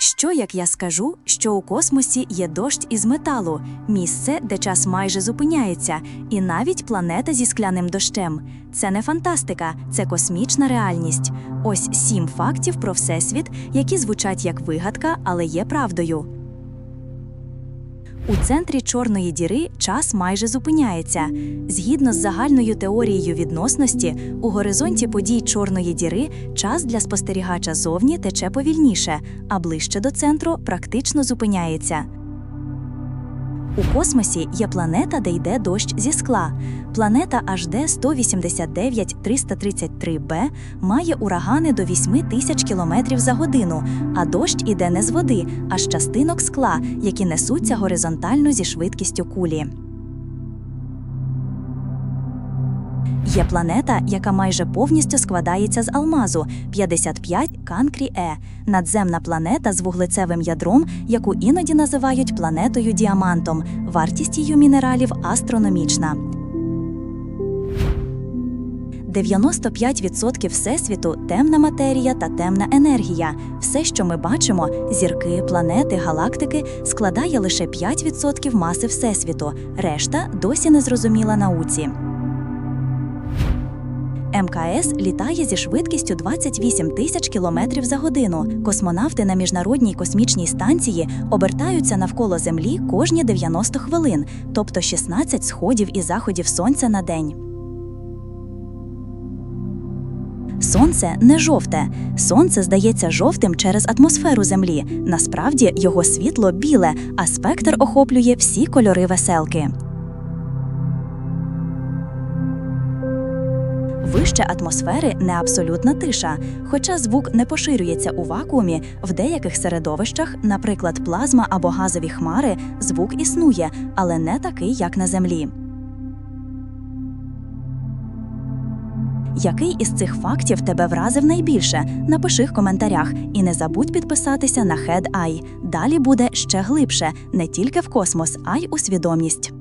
Що як я скажу, що у космосі є дощ із металу, місце, де час майже зупиняється, і навіть планета зі скляним дощем. Це не фантастика, це космічна реальність. Ось сім фактів про Всесвіт, які звучать як вигадка, але є правдою. У центрі чорної діри час майже зупиняється. Згідно з загальною теорією відносності, у горизонті подій чорної діри час для спостерігача зовні тече повільніше, а ближче до центру практично зупиняється. У космосі є планета, де йде дощ зі скла. Планета HD 189 333b має урагани до 8 тисяч кілометрів за годину, а дощ іде не з води, а з частинок скла, які несуться горизонтально зі швидкістю кулі. Є планета, яка майже повністю складається з алмазу 55 Канкрі Е, надземна планета з вуглецевим ядром, яку іноді називають планетою діамантом. Вартість її мінералів астрономічна. 95% всесвіту темна матерія та темна енергія. Все, що ми бачимо, зірки, планети, галактики, складає лише 5% маси всесвіту. Решта досі не зрозуміла науці. МКС літає зі швидкістю 28 тисяч кілометрів за годину. Космонавти на міжнародній космічній станції обертаються навколо Землі кожні 90 хвилин, тобто 16 сходів і заходів сонця на день. Сонце не жовте. Сонце здається жовтим через атмосферу Землі. Насправді його світло біле, а спектр охоплює всі кольори веселки. Вище атмосфери не абсолютна тиша, хоча звук не поширюється у вакуумі, в деяких середовищах, наприклад, плазма або газові хмари, звук існує, але не такий, як на Землі. Який із цих фактів тебе вразив найбільше? Напиши в коментарях і не забудь підписатися на Head Eye. Далі буде ще глибше, не тільки в космос, а й у свідомість.